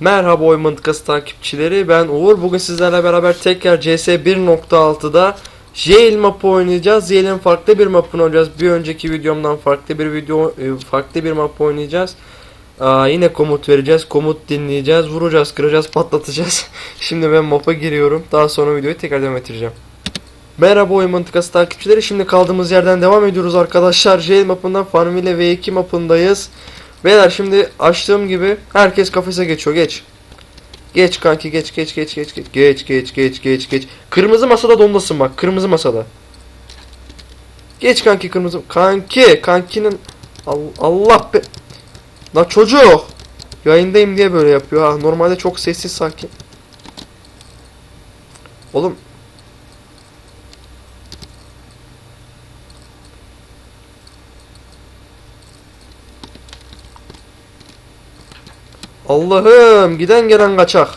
Merhaba Oyun Mıntıkası takipçileri ben Uğur. Bugün sizlerle beraber tekrar CS 1.6'da Jail mapı oynayacağız. Jail'in farklı bir mapını oynayacağız. Bir önceki videomdan farklı bir video e, farklı bir map oynayacağız. Aa, yine komut vereceğiz. Komut dinleyeceğiz. Vuracağız, kıracağız, patlatacağız. Şimdi ben mapa giriyorum. Daha sonra videoyu tekrar devam ettireceğim. Merhaba Oyun Mıntıkası takipçileri. Şimdi kaldığımız yerden devam ediyoruz arkadaşlar. Jail mapından Farmville V2 mapındayız. Beyler şimdi açtığım gibi herkes kafese geçiyor. Geç. Geç kanki geç geç geç geç geç geç geç geç geç geç. Kırmızı masada dondasın bak. Kırmızı masada. Geç kanki kırmızı. Kanki kankinin Al- Allah be. La çocuk. Yayındayım diye böyle yapıyor ha. Normalde çok sessiz sakin. Oğlum Allah'ım giden gelen kaçak.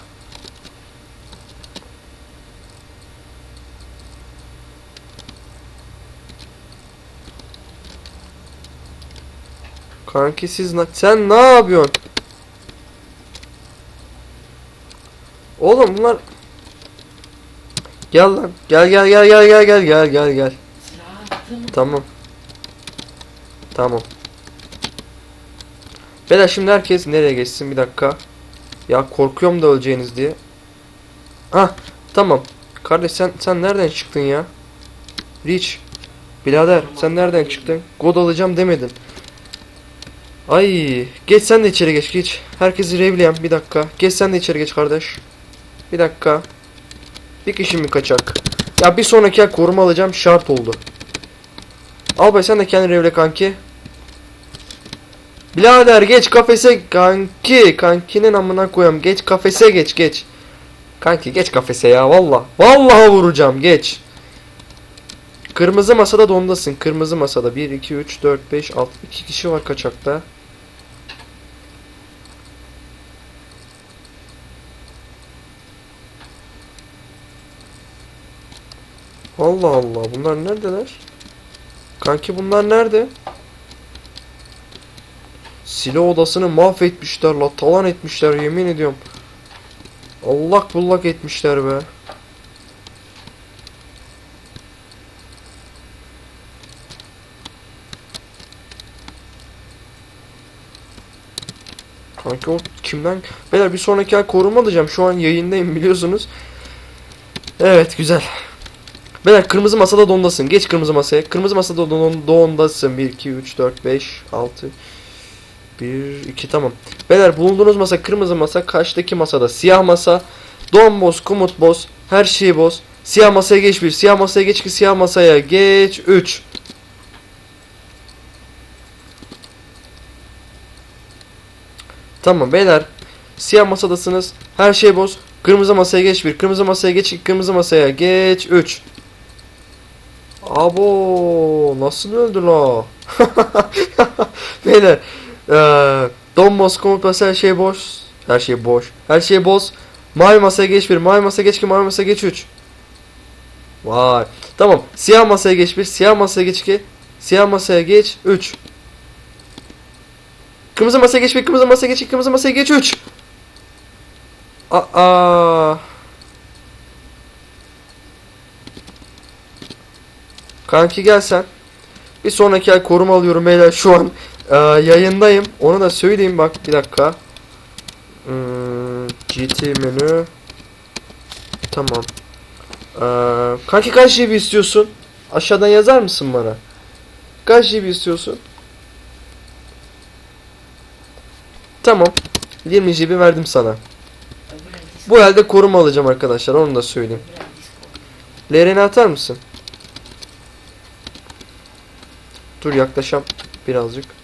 Kanki siz na- sen ne yapıyorsun? Oğlum bunlar Gel lan. Gel gel gel gel gel gel gel gel gel. Tamam. Tamam. Beyler şimdi herkes nereye geçsin bir dakika. Ya korkuyorum da öleceğiniz diye. Ah tamam. Kardeş sen sen nereden çıktın ya? Rich. Birader sen nereden çıktın? God alacağım demedin. Ay geç sen de içeri geç geç. Herkesi revleyen bir dakika. Geç sen de içeri geç kardeş. Bir dakika. Bir kişi mi kaçak? Ya bir sonraki koruma alacağım şart oldu. Al be sen de kendini revle kanki. Birader geç kafese kanki kankinin amına koyayım geç kafese geç geç. Kanki geç kafese ya valla. Vallahi vuracağım geç. Kırmızı masada dondasın. Kırmızı masada 1 2 3 4 5 6 2 kişi var kaçakta. Allah Allah bunlar neredeler? Kanki bunlar nerede? Silah odasını mahvetmişler la talan etmişler yemin ediyorum. Allak bullak etmişler be. Kanki o kimden? Beyler bir sonraki ay koruma alacağım. Şu an yayındayım biliyorsunuz. Evet güzel. Beyler kırmızı masada dondasın. Geç kırmızı masaya. Kırmızı masada don dondasın. 1, 2, 3, 4, 5, 6, 1, 2 tamam. Beyler bulunduğunuz masa kırmızı masa. Karşıdaki masada siyah masa. Don boz, komut boz. Her şeyi boz. Siyah masaya geç bir. Siyah masaya geç ki siyah masaya geç 3. Tamam beyler. Siyah masadasınız. Her şey boz. Kırmızı masaya geç bir. Kırmızı masaya geç iki. Kırmızı masaya geç 3. Abo nasıl öldü la? Beyler. Eee Don Bosco komut her şey boş. Her şey boş. Her şey boz. Mavi masaya geç bir. Mavi masaya geç ki mavi masaya geç 3. Vay. Tamam. Siyah masaya geç bir. Siyah masaya geç ki. Siyah masaya geç 3. Kırmızı masaya geç bir. Kırmızı masaya geç iki. Kırmızı masaya geç 3. Aa. Kanki gel sen. Bir sonraki ay koruma alıyorum beyler şu an e, yayındayım. Onu da söyleyeyim bak bir dakika. Hmm, GT menü. Tamam. Ee, kanki kaç GB istiyorsun? Aşağıdan yazar mısın bana? Kaç GB istiyorsun? Tamam. 20 GB verdim sana. Bu elde koruma alacağım arkadaşlar onu da söyleyeyim. LR'ni atar mısın? Dur yaklaşam birazcık.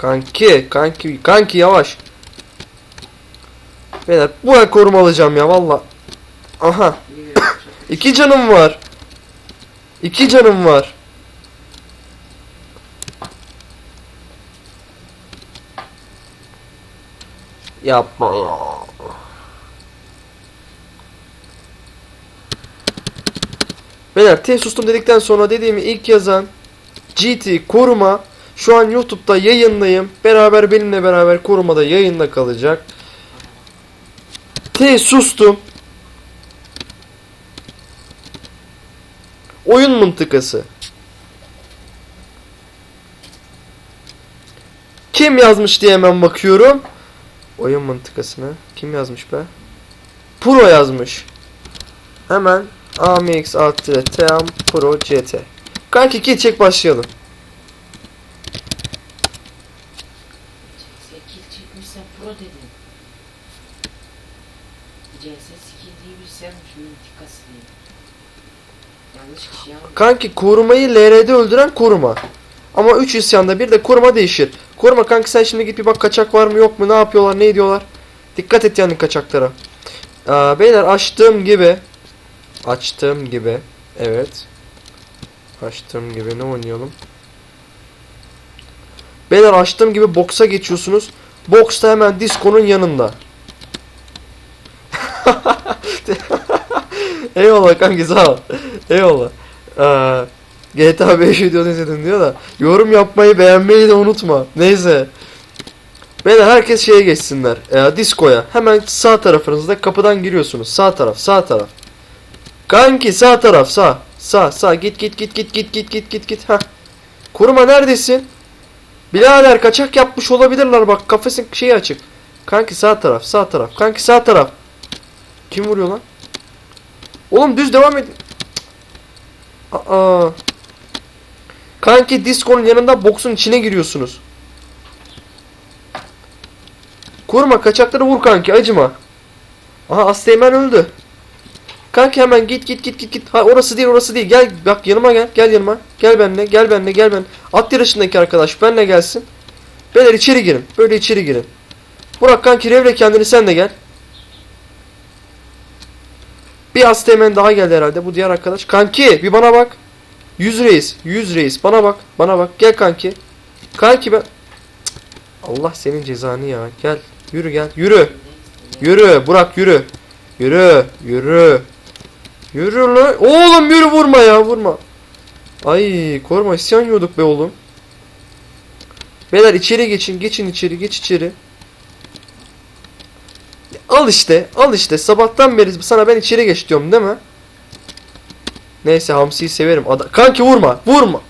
Kanki, kanki, kanki yavaş. Beyler bu el koruma alacağım ya valla. Aha. İki canım var. İki canım var. Yapma ya. Beyler T sustum dedikten sonra dediğimi ilk yazan GT koruma Şu an YouTube'da yayındayım. Beraber benimle beraber korumada yayında kalacak. T sustum. Oyun mıntıkası. Kim yazmış diye hemen bakıyorum. Oyun mıntıkasına. Kim yazmış be? Pro yazmış. Hemen AMX artı TM Pro CT. Kanki kill çek başlayalım. Skill çekmişsen pro dedin. CS skill diye bir şey yapmış mıntıkası diye. Almış. Kanki korumayı LR'de öldüren koruma. Ama 3 isyanda bir de koruma değişir. Koruma kanki sen şimdi git bir bak kaçak var mı yok mu ne yapıyorlar ne ediyorlar. Dikkat et yani kaçaklara. Aa, beyler açtığım gibi. Açtığım gibi. Evet. Açtığım gibi ne oynayalım? Beyler açtığım gibi boksa geçiyorsunuz. Boks hemen diskonun yanında. Eyvallah kanki sağ ol. Eyvallah. Ee, GTA 5 videonu izledim diyor da yorum yapmayı beğenmeyi de unutma. Neyse. Beyler herkes şeye geçsinler. E, diskoya. Hemen sağ tarafınızda kapıdan giriyorsunuz. Sağ taraf, sağ taraf. Kanki sağ taraf, sağ. Sağ, sağ. Git git git git git git git git git. Ha. Kuruma neredesin? Birader kaçak yapmış olabilirler bak kafesin şeyi açık. Kanki sağ taraf, sağ taraf. Kanki sağ taraf. Kim vuruyor lan? Oğlum düz devam edin. Aa. Kanki diskonun yanında boksun içine giriyorsunuz. Kurma kaçakları vur kanki acıma. Aha Asteğmen öldü. Kanki hemen git git git git git. Ha orası değil orası değil. Gel bak yanıma gel. Gel yanıma. Gel benimle. Gel benimle. Gel ben. At yarışındaki arkadaş benimle gelsin. Beyler içeri girin. Böyle içeri girin. Burak kanki revle kendini sen de gel. Bir Asteğmen daha geldi herhalde. Bu diğer arkadaş. Kanki bir bana bak. 100 reis. 100 reis. Bana bak. Bana bak. Gel kanki. Kanki ben... Allah senin cezanı ya. Gel. Yürü gel. Yürü. Yürü. Burak yürü. Yürü. Yürü. Yürü lan. Oğlum yürü vurma ya. Vurma. Ay koruma isyan yiyorduk be oğlum. Beyler içeri geçin. Geçin içeri. Geç içeri. Al işte. Al işte. Sabahtan beri sana ben içeri geç diyorum değil mi? Neyse hamsiyi severim. Ada Kanki vurma. Vurma.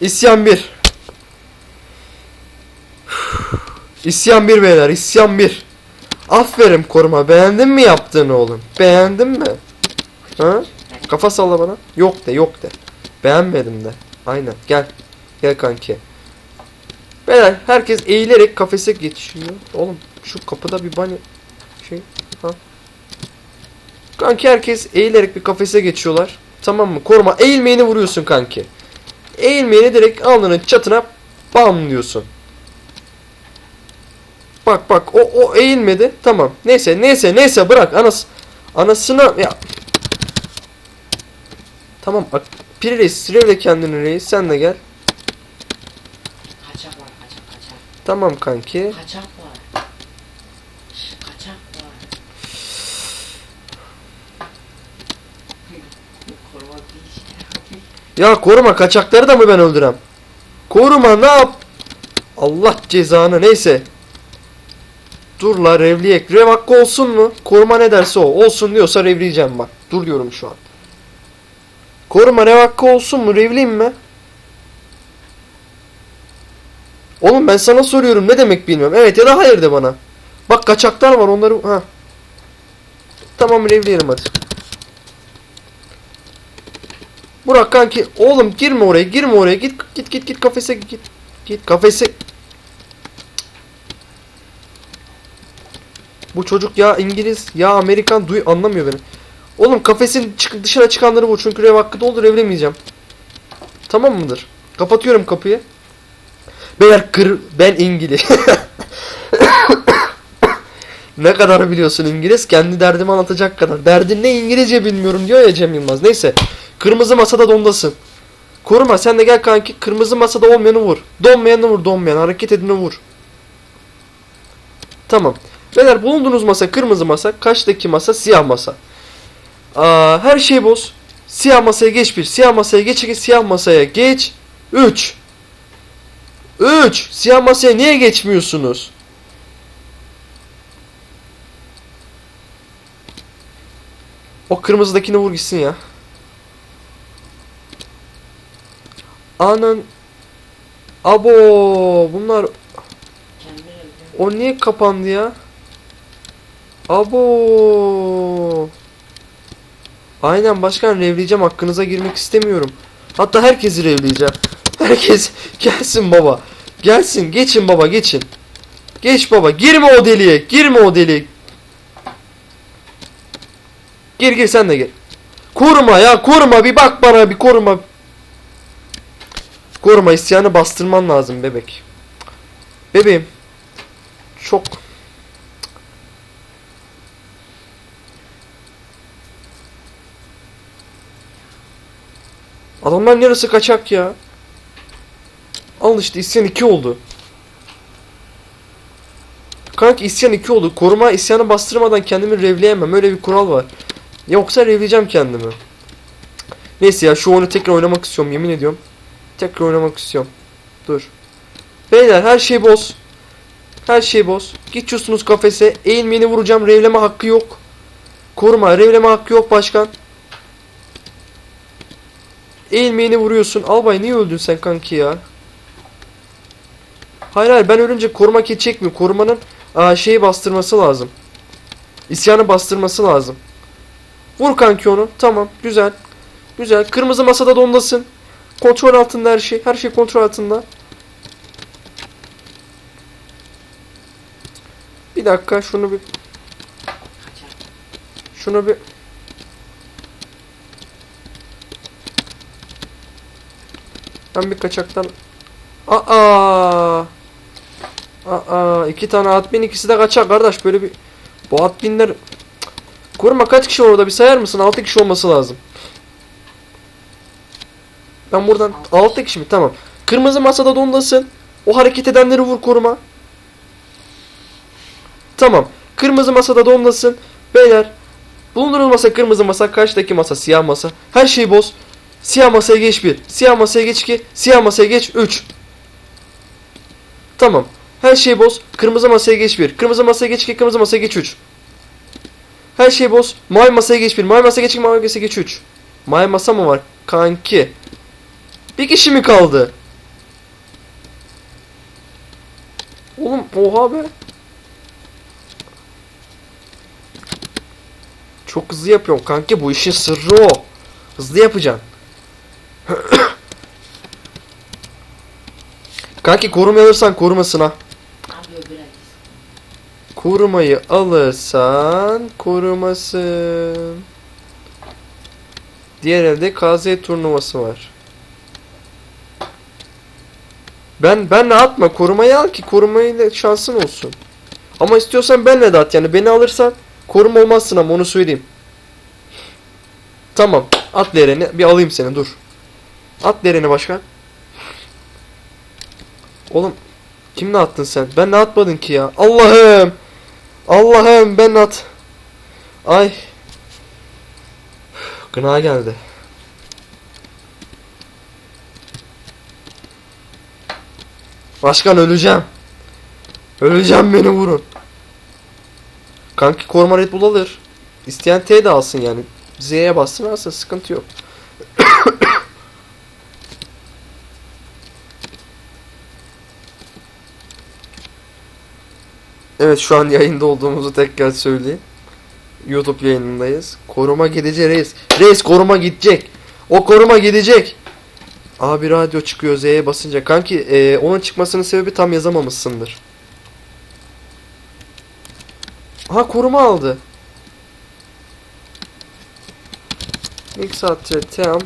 İsyan 1. İsyan 1 beyler. İsyan 1. Aferin koruma. Beğendin mi yaptığını oğlum? Beğendin mi? Ha? Kafa salla bana. Yok de yok de. Beğenmedim de. Aynen. Gel. Gel kanki. Beyler herkes eğilerek kafese geçiyor. Oğlum şu kapıda bir bani şey ha. Kanki herkes eğilerek bir kafese geçiyorlar. Tamam mı? Koruma eğilmeyeni vuruyorsun kanki. Eğilmeyeni direkt alnının çatına bam diyorsun. Bak bak o o eğilmedi. Tamam. Neyse neyse neyse bırak anas anasına ya. Tamam. Piri reis, Revle kendini reis sen de gel. Kaçak var kaçak kaçak. Tamam kanki. Kaçak var. Kaçak var. Ya koruma kaçakları da mı ben öldürem? Koruma ne yap? Allah cezanı neyse. Dur la revliyek. Rev hakkı olsun mu? Koruma ne derse o. Olsun diyorsa revleyeceğim bak. Dur diyorum şu an. Koruma rev hakkı olsun mu? Revleyeyim mi? Oğlum ben sana soruyorum ne demek bilmiyorum. Evet ya da hayır de bana. Bak kaçaklar var onları. Ha. Tamam revleyelim hadi. Burak kanki oğlum girme oraya girme oraya git git git git kafese git git kafese Bu çocuk ya İngiliz ya Amerikan duy anlamıyor beni. Oğlum kafesin çık dışarı çıkanları bu çünkü rev hakkı doldur evlemeyeceğim. Tamam mıdır? Kapatıyorum kapıyı. Beyler kır ben İngiliz. ne kadar biliyorsun İngiliz? Kendi derdimi anlatacak kadar. Derdin ne İngilizce bilmiyorum diyor ya Cem Yılmaz. Neyse. Kırmızı masada dondasın. Koruma sen de gel kanki. Kırmızı masada olmayanı vur. Donmayanı vur donmayan. Hareket edeni vur. Tamam. Beyler bulunduğunuz masa kırmızı masa. Kaçtaki masa siyah masa. Aa, her şey boz. Siyah masaya geç bir. Siyah masaya geç iki. Siyah masaya geç. 3. 3. Siyah masaya niye geçmiyorsunuz? O kırmızıdakini vur gitsin ya. Anın Abo bunlar o niye kapandı ya? Abo. Aynen başkan revleyeceğim hakkınıza girmek istemiyorum. Hatta herkesi revleyeceğim. Herkes gelsin baba. Gelsin geçin baba geçin. Geç baba girme o deliğe girme o deliğe. Gir gir sen de gir. Koruma ya koruma bir bak bana bir koruma. Koruma isyanı bastırman lazım bebek. Bebeğim. Çok Adamlar yarısı kaçak ya. Al işte isyan 2 oldu. Kanka isyan 2 oldu. Koruma isyanı bastırmadan kendimi revleyemem. Öyle bir kural var. Yoksa revleyeceğim kendimi. Neyse ya şu oyunu tekrar oynamak istiyorum yemin ediyorum. Tekrar oynamak istiyorum. Dur. Beyler her şey boz. Her şey boz. Geçiyorsunuz kafese. Eğilmeyeni vuracağım. Revleme hakkı yok. Koruma. Revleme hakkı yok başkan. Eğilmeyeni vuruyorsun. Albay niye öldün sen kanki ya? Hayır hayır ben ölünce koruma kit çekmiyor. Korumanın aa, şeyi bastırması lazım. İsyanı bastırması lazım. Vur kanki onu. Tamam güzel. Güzel. Kırmızı masada dondasın. Kontrol altında her şey. Her şey kontrol altında. Bir dakika şunu bir şunu bir Ben bir kaçaktan Aa Aa iki tane admin ikisi de kaçak kardeş böyle bir Bu adminler. Koruma kaç kişi var orada bir sayar mısın? 6 kişi olması lazım. Ben buradan 6 kişi mi? Tamam. Kırmızı masada dondasın. O hareket edenleri vur koruma. Tamam. Kırmızı masada dondasın. Beyler. Bulundurulmasa kırmızı masa. Karşıdaki masa siyah masa. Her şeyi boz. Siyah masaya geç 1. Siyah masaya geç 2. Siyah masaya geç 3. Tamam. Her şeyi boz. Kırmızı masaya geç 1. Kırmızı masaya geç 2. Kırmızı masaya geç 3. Her şeyi boz. Mavi masaya geç 1. Mavi masaya geç 2. Mavi masaya geç 3. Mavi masa mı var? Kanki. Bir kişi mi kaldı? Oğlum oha be. Çok hızlı yapıyorum kanki bu işin sırrı o. Hızlı yapacaksın. kanki korumayı alırsan korumasına. Korumayı alırsan korumasın. Diğer elde KZ turnuvası var. Ben benle atma korumayı al ki korumayla şansın olsun. Ama istiyorsan benle de at yani beni alırsan koruma olmazsın ama onu söyleyeyim. Tamam at Leren'i bir alayım seni dur. At Leren'i başkan. Oğlum kimle attın sen? Ben ne atmadın ki ya? Allah'ım. Allah'ım ben at. Ay. Gına geldi. Başkan öleceğim. Öleceğim beni vurun. Kanki koruma Red Bull alır. İsteyen T de alsın yani. Z'ye bassın alsın sıkıntı yok. Evet şu an yayında olduğumuzu tekrar söyleyeyim. YouTube yayınındayız. Koruma gidecek reis. Reis koruma gidecek. O koruma gidecek. Abi radyo çıkıyor Z'ye basınca. Kanki e, onun çıkmasının sebebi tam yazamamışsındır. Aha koruma aldı. Mixatre Team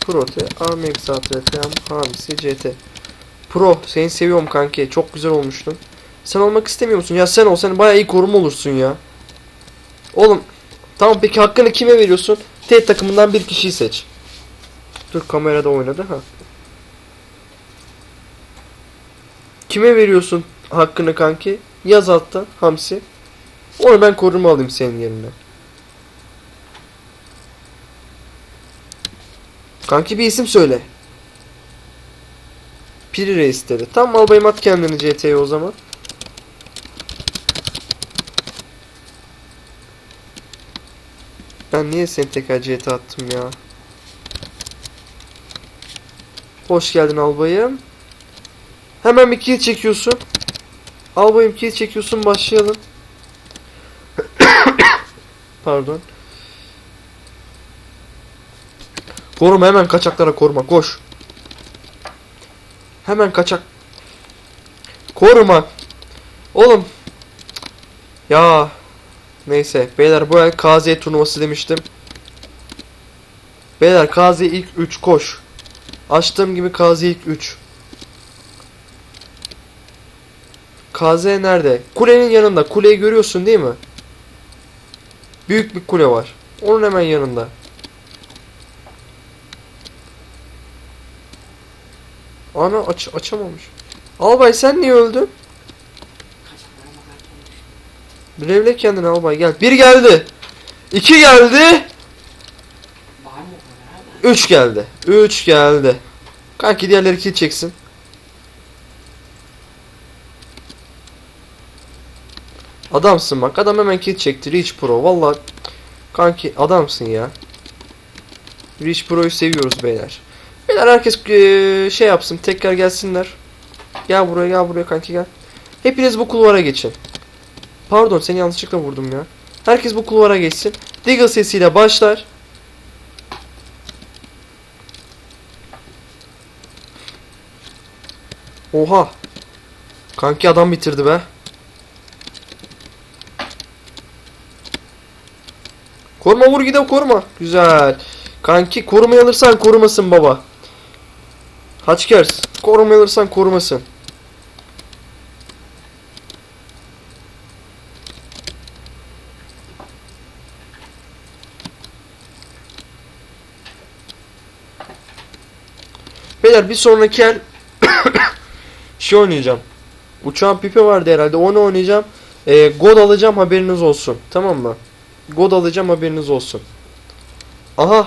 Prote A Mixatre Team Hamsi CT Pro seni seviyorum kanki. Çok güzel olmuştun. Sen olmak istemiyor musun? Ya sen ol. Sen bayağı iyi koruma olursun ya. Oğlum. Tamam peki hakkını kime veriyorsun? T takımından bir kişiyi seç. Dur kamerada oynadı ha. Kime veriyorsun hakkını kanki? Yaz altta Hamsi. Onu ben koruma alayım senin yerine. Kanki bir isim söyle. Piri Reis dedi. Tamam albayım at kendini CT'ye o zaman. Ben niye seni tekrar CT attım ya? Hoş geldin albayım. Hemen bir kill çekiyorsun. Albayım kill çekiyorsun başlayalım. Pardon. Koruma hemen kaçaklara koruma koş. Hemen kaçak. Koruma. Oğlum. Ya. Neyse. Beyler bu el KZ turnuvası demiştim. Beyler KZ ilk 3 koş. Açtığım gibi KZ ilk 3. KZ nerede? Kulenin yanında. Kuleyi görüyorsun değil mi? Büyük bir kule var. Onun hemen yanında. Ana aç açamamış. Albay sen niye öldün? Revle kendini albay gel. Bir geldi. İki geldi. Üç geldi. Üç geldi. Kanki diğerleri kill çeksin. Adamsın bak. Adam hemen kill çekti. Reach Pro. Valla kanki adamsın ya. Reach Pro'yu seviyoruz beyler. Beyler herkes eee, şey yapsın. Tekrar gelsinler. Gel buraya gel buraya kanki gel. Hepiniz bu kulvara geçin. Pardon seni yanlışlıkla vurdum ya. Herkes bu kulvara geçsin. Deagle sesiyle başlar. Oha. Kanki adam bitirdi be. Koruma vur gide koruma. Güzel. Kanki korumayı alırsan korumasın baba. Haçkers. Korumayı alırsan korumasın. Beyler bir sonraki el şey oynayacağım. Uçağın pipi vardı herhalde. Onu oynayacağım. Ee, God alacağım haberiniz olsun. Tamam mı? God alacağım haberiniz olsun. Aha